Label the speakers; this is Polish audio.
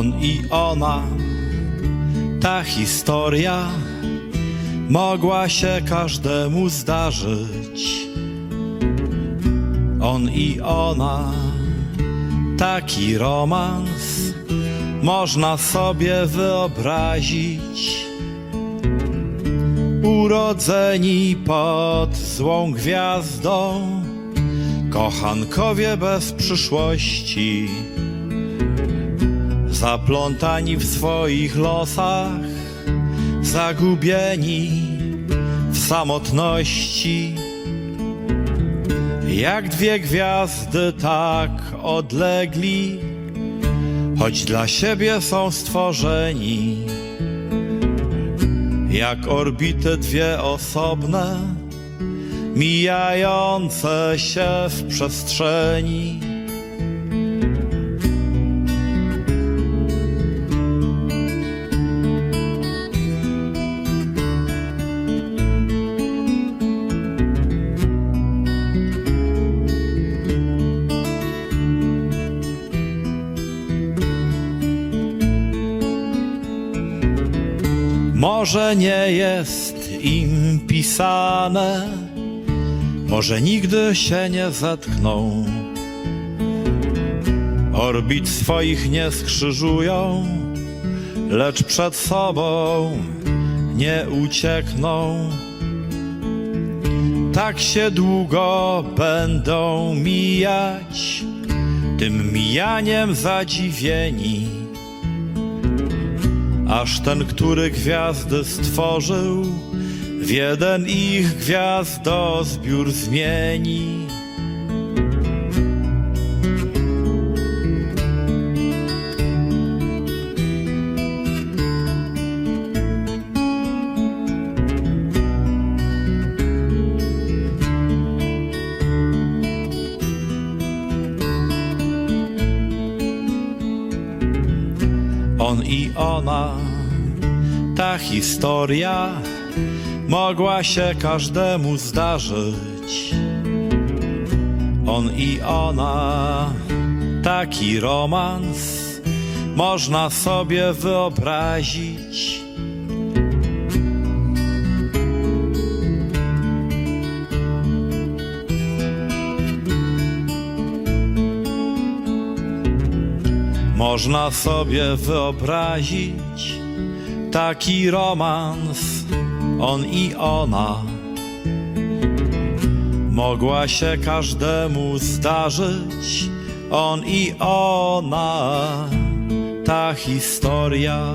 Speaker 1: On i ona, ta historia mogła się każdemu zdarzyć. On i ona, taki romans można sobie wyobrazić. Urodzeni pod złą gwiazdą, kochankowie bez przyszłości, zaplątani w swoich losach, zagubieni w samotności. Jak dwie gwiazdy tak odlegli, choć dla siebie są stworzeni. Jak orbity dwie osobne, mijające się w przestrzeni. Może nie jest im pisane, może nigdy się nie zetkną. Orbit swoich nie skrzyżują, lecz przed sobą nie uciekną. Tak się długo będą mijać, tym mijaniem zadziwieni aż ten, który gwiazdy stworzył, w jeden ich gwiazdozbiór zmieni. On i ona, ta historia mogła się każdemu zdarzyć. On i ona, taki romans można sobie wyobrazić. Można sobie wyobrazić taki romans, on i ona. Mogła się każdemu zdarzyć, on i ona, ta historia.